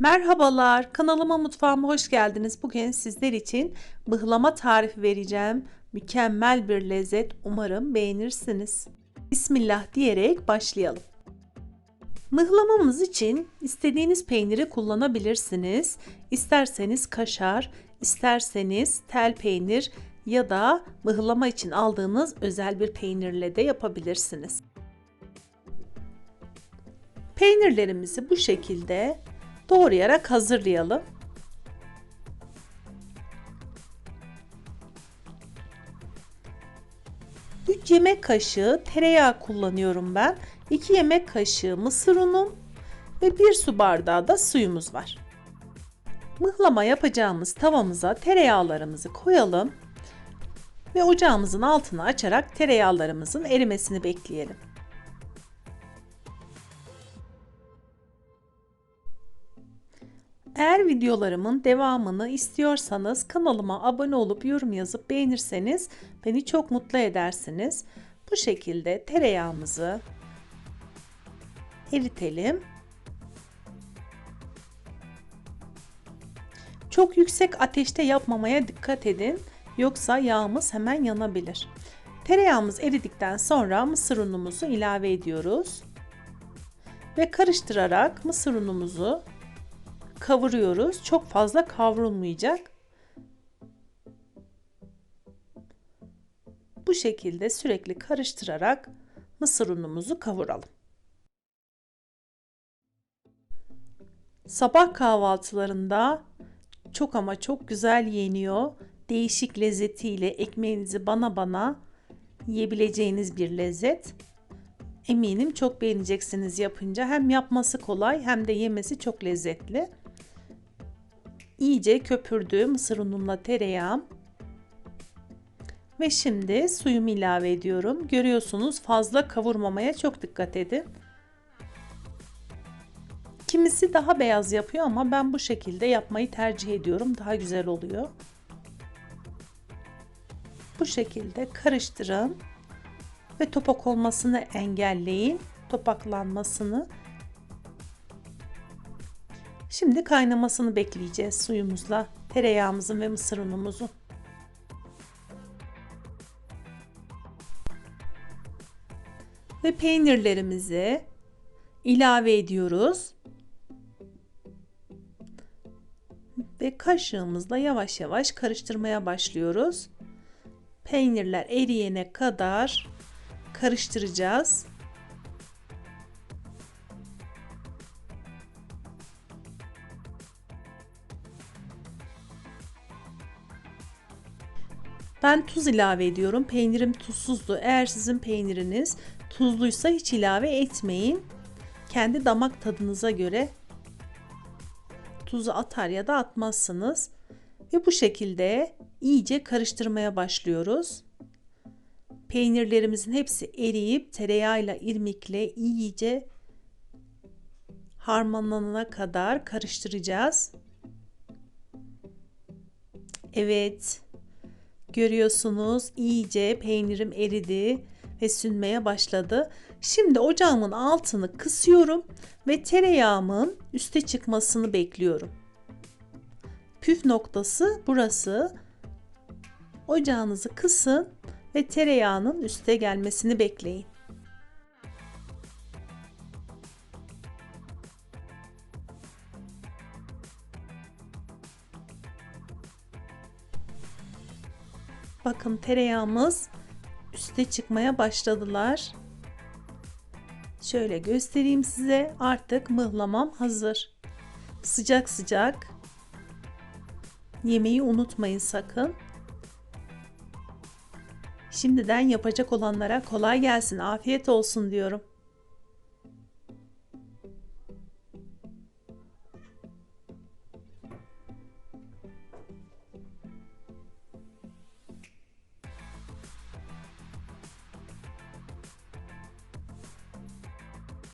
Merhabalar, kanalıma mutfağıma hoş geldiniz. Bugün sizler için mıhlama tarifi vereceğim. Mükemmel bir lezzet. Umarım beğenirsiniz. Bismillah diyerek başlayalım. Mıhlamamız için istediğiniz peyniri kullanabilirsiniz. İsterseniz kaşar, isterseniz tel peynir ya da mıhlama için aldığınız özel bir peynirle de yapabilirsiniz. Peynirlerimizi bu şekilde doğrayarak hazırlayalım. Yemek kaşığı tereyağı kullanıyorum ben. 2 yemek kaşığı mısır unum ve 1 su bardağı da suyumuz var. Mıhlama yapacağımız tavamıza tereyağlarımızı koyalım ve ocağımızın altını açarak tereyağlarımızın erimesini bekleyelim. Eğer videolarımın devamını istiyorsanız kanalıma abone olup yorum yazıp beğenirseniz beni çok mutlu edersiniz. Bu şekilde tereyağımızı eritelim. Çok yüksek ateşte yapmamaya dikkat edin. Yoksa yağımız hemen yanabilir. Tereyağımız eridikten sonra mısır unumuzu ilave ediyoruz. Ve karıştırarak mısır unumuzu kavuruyoruz. Çok fazla kavrulmayacak. Bu şekilde sürekli karıştırarak mısır unumuzu kavuralım. Sabah kahvaltılarında çok ama çok güzel yeniyor. Değişik lezzetiyle ekmeğinizi bana bana yiyebileceğiniz bir lezzet. Eminim çok beğeneceksiniz yapınca. Hem yapması kolay hem de yemesi çok lezzetli. İyice köpürdü mısır unumla tereyağım. Ve şimdi suyumu ilave ediyorum. Görüyorsunuz fazla kavurmamaya çok dikkat edin. Kimisi daha beyaz yapıyor ama ben bu şekilde yapmayı tercih ediyorum. Daha güzel oluyor. Bu şekilde karıştırın ve topak olmasını engelleyin. Topaklanmasını. Şimdi kaynamasını bekleyeceğiz suyumuzla. Tereyağımızın ve mısır unumuzun. Ve peynirlerimizi ilave ediyoruz. Ve kaşığımızla yavaş yavaş karıştırmaya başlıyoruz. Peynirler eriyene kadar karıştıracağız. Ben tuz ilave ediyorum. Peynirim tuzsuzdu. Eğer sizin peyniriniz tuzluysa hiç ilave etmeyin. Kendi damak tadınıza göre tuzu atar ya da atmazsınız. Ve bu şekilde iyice karıştırmaya başlıyoruz. Peynirlerimizin hepsi eriyip tereyağıyla irmikle iyice harmanlanana kadar karıştıracağız. Evet. Görüyorsunuz iyice peynirim eridi ve sünmeye başladı. Şimdi ocağımın altını kısıyorum ve tereyağımın üste çıkmasını bekliyorum. Püf noktası burası. Ocağınızı kısın ve tereyağının üste gelmesini bekleyin. Bakın tereyağımız üste çıkmaya başladılar. Şöyle göstereyim size. Artık mıhlamam hazır. Sıcak sıcak. Yemeği unutmayın sakın. Şimdiden yapacak olanlara kolay gelsin, afiyet olsun diyorum.